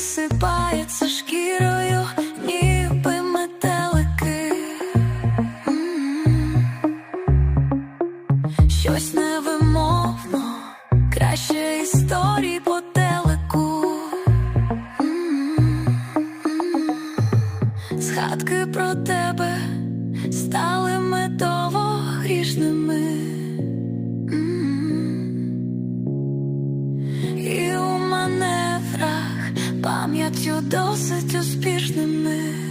і шкірою, ніби метелики. М. Щось невимовно, краще історії по телеку. М. Згадки про тебе стали медово грішними. М. У пам'яттю досить успішними.